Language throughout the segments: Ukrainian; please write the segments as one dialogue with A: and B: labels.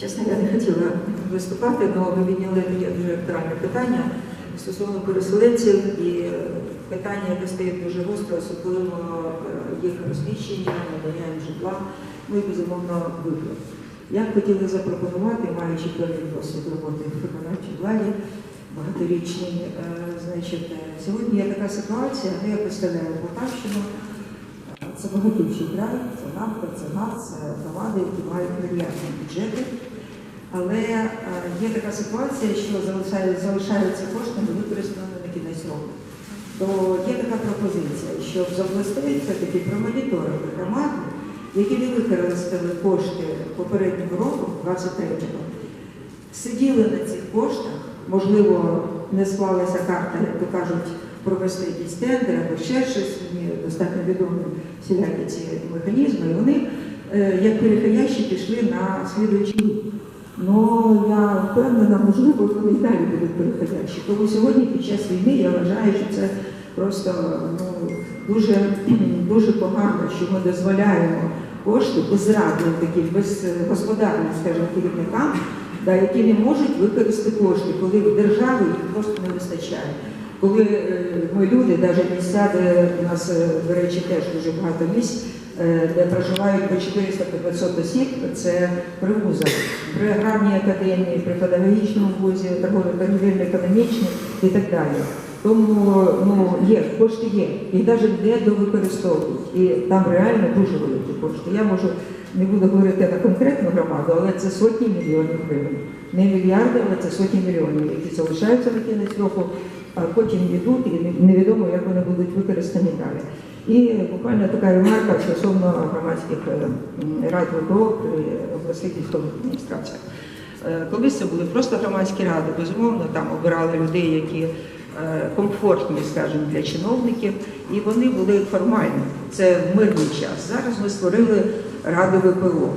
A: Чесно, я не хотіла виступати, але ви підняли таке дуже актуальне питання стосовно переселенців і е, питання, яке стоїть дуже гостро, особливо е, їх розміщення, надання їм житла, ну і безумовно виплат. Я хотіла запропонувати, маючи певний досвід роботи в виконавчій владі, багаторічній, е, значить, е, сьогодні є така ситуація, ну я представляю Полтавщину, це багатючий край, це нафта, це газ, це громади, які мають мільярдні бюджети. Але е, є така ситуація, що залишаються кошти невикористаними на кінець року. То є така пропозиція, щоб з областей все-таки промоніторити громади, які не використали кошти попереднього року, 23-го, сиділи на цих коштах, можливо, не склалася карта, як то кажуть, провести якісь тендери або ще щось, мені достатньо відомі всілякі ці механізми, і вони е, як перехаящі пішли на слідуючий рік. Ну, я впевнена, можливо, вони і далі будуть переходящі. Тому сьогодні під час війни я вважаю, що це просто ну, дуже, дуже погано, що ми дозволяємо кошти безрадним таким, безгосподарним, скажімо, керівникам, да, які не можуть використати кошти, коли в держави їх просто не вистачає. Коли е, ми люди, навіть місця, де у нас, е, до речі, теж дуже багато місць, е, де проживають по 400-500 осіб, це при вузах, при аграрній академії, при педагогічному вузі, торгово-торгівельно економічній і так далі. Тому ну, є, кошти є, їх навіть не довикористовують. І там реально дуже великі кошти. Я можу не буду говорити на конкретну громаду, але це сотні мільйонів гривень. Не мільярди, але це сотні мільйонів, які залишаються на кінець року, а потім йдуть, і невідомо, як вони будуть використані далі. І буквально така ремарка стосовно громадських е, рад ВПО при обласних військових адміністраціях. Е, Колись це були просто громадські ради, безумовно, там обирали людей, які е, комфортні, скажімо, для чиновників, і вони були формальні. Це мирний час. Зараз ми створили ради ВПО.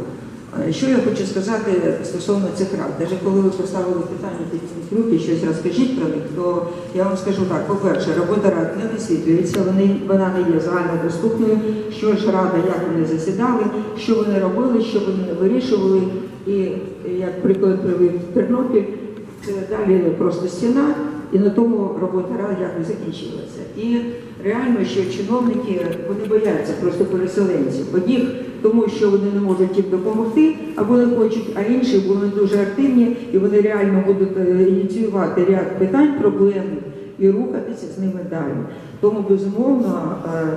A: Е, Що я хочу сказати стосовно цих рад? Навіть коли ви поставили питання під руки, щось розкажіть про них, то я вам скажу так: по-перше, робота рад не висвітлюється, вона не є загальнодоступною. Що ж рада, як вони засідали, що вони робили, що вони вирішували. І як приклад привів Тернопіль, це далі просто стіна, і на тому робота ради якось закінчилася. І реально, що чиновники вони бояться просто переселенців. Одних тому, що вони не можуть їм допомогти, або не хочуть, а інші вони дуже активні і вони реально будуть е, ініціювати ряд питань, проблем і рухатися з ними далі. Тому безумовно. е,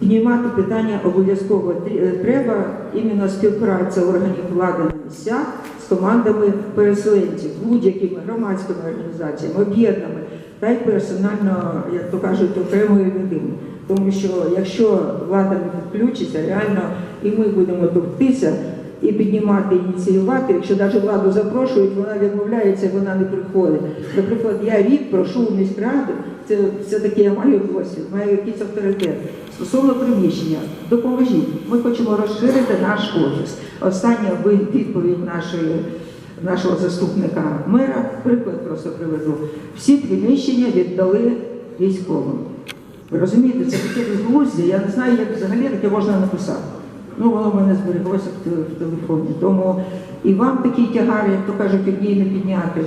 A: Піднімати питання обов'язково е, треба іменно співпраця органів влади на місцях з командами переселенців, будь-якими громадськими організаціями, об'єднаними, та й персонально, як то кажуть, окремою людиною. Тому що якщо влада не підключиться, реально і ми будемо товктися і піднімати, ініціювати. Якщо навіть владу запрошують, вона відмовляється, вона не приходить. Наприклад, я рік прошу у міськраду, це все-таки я маю досвід, маю якийсь авторитет. Стосовно приміщення, допоможіть. Ми хочемо розширити наш офіс. Остання відповідь нашої, нашого заступника мера, приклад просто приведу. Всі приміщення віддали військовим. Ви розумієте, це таке безглуздя, я не знаю, як взагалі таке можна написати. Ну, воно в мене збереглося в телефоні. Тому і вам такий тягар, як то кажуть, одній не підняти.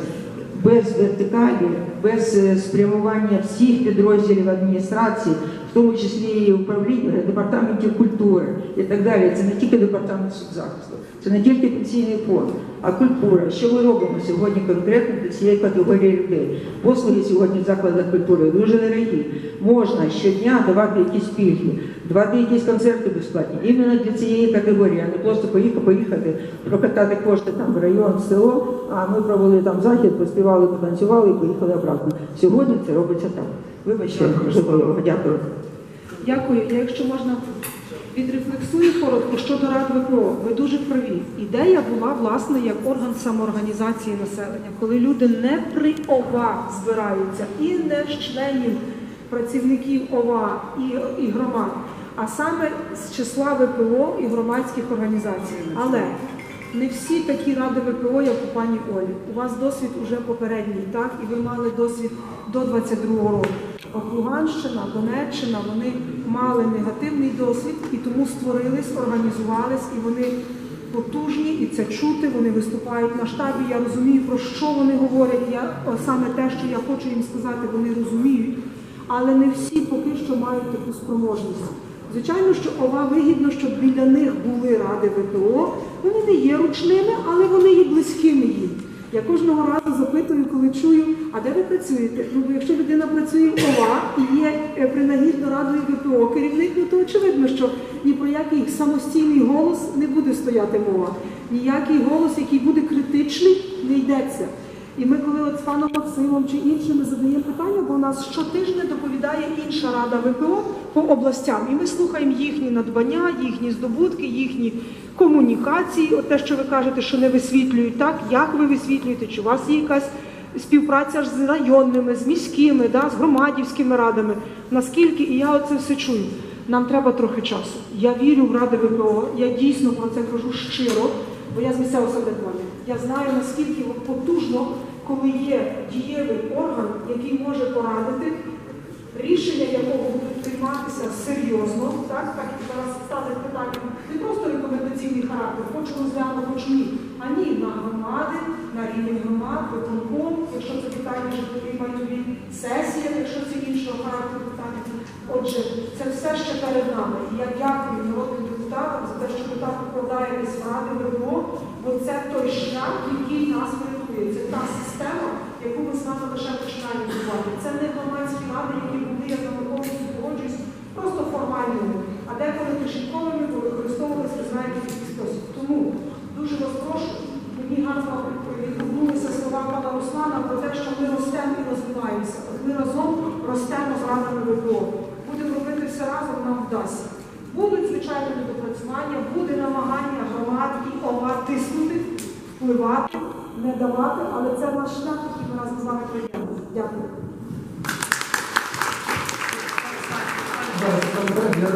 A: Без вертикалі, без е, спрямування всіх підрозділів адміністрації, в тому числі і управління, департаментів культури і так далі. Це не тільки департамент соцзахисту, це не тільки пенсійний фонд, а культура. Що ми робимо сьогодні конкретно для цієї категорії людей? Послуги сьогодні в закладах культури дуже дорогі. Можна щодня давати якісь пільги, давати якісь концерти безплатні. Іменно для цієї категорії, а не просто поїхати, поїхати, прокатати кошти там в район, в село, а ми провели там захід, поспівали, потанцювали і поїхали обратно. Сьогодні це робиться так. Вибачте, дякую.
B: Дякую. Я, якщо можна, відрефлексую коротко щодо Рад ВПО. Ви дуже праві. Ідея була, власне, як орган самоорганізації населення, коли люди не при ОВА збираються і не з членів працівників ОВА і, і громад, а саме з числа ВПО і громадських організацій. Але не всі такі ради ВПО, як у пані Олі. У вас досвід уже попередній, так? І ви мали досвід до 22-го року. От Луганщина, Донеччина, вони мали негативний досвід і тому створились, організувались, і вони потужні і це чути. Вони виступають на штабі. Я розумію, про що вони говорять. Я саме те, що я хочу їм сказати, вони розуміють. Але не всі поки що мають таку спроможність. Звичайно, що ОВА вигідно, щоб біля них були ради ВПО. Вони не є ручними, але вони є близькими їм. Я кожного разу запитую, коли чую, а де ви працюєте? Ну, бо якщо людина працює в ОВА і є е, принагідно радою ВПО керівник, ну то очевидно, що ні про який самостійний голос не буде стояти мова. Ніякий голос, який буде критичний, не йдеться. І ми, коли от з паном Максимом чи іншими задаємо питання, бо у нас щотижня доповідає інша рада ВПО по областям, і ми слухаємо їхні надбання, їхні здобутки, їхні комунікації. От те, що ви кажете, що не висвітлюють так, як ви висвітлюєте, чи у вас є якась співпраця з районними, з міськими, да, з громадівськими радами. Наскільки і я оце все чую. Нам треба трохи часу. Я вірю в ради ВПО, я дійсно про це кажу щиро, бо я з місцевого самоврядування. Я знаю, наскільки потужно, коли є дієвий орган, який може порадити, рішення якого будуть прийматися серйозно, так, так як зараз ставить питання, не просто рекомендаційний характер, хочу розглянути, хочу ні, а ні на громади, на рівень громад, виконком, якщо це питання житлові майнові, сесія, якщо це іншого характеру питання. Отже, це все ще перед нами. І я дякую народним депутатам за те, що так вкладаєтесь в ради ВПО, бо це той шлях, який нас врятує. Це та система, вами лише починаємо будувати. Це не громадські ради, які були, я на повністю погоджуюсь, просто формальними, а деколи кишеньковими, використовувалися, ви знаєте, який спосіб. Тому дуже вас прошу, мені гарно відгукнулися слова пана Руслана про те, що ми ростемо і розвиваємося. От ми разом ростемо з радами ВПО. Будемо робити все разом, нам вдасться. Будуть, звичайно, недопрацювання, буде намагання громад і ОВА тиснути, впливати, не давати, але це наш шлях, який ми разом з вами прийдемо. Дякую.
C: Я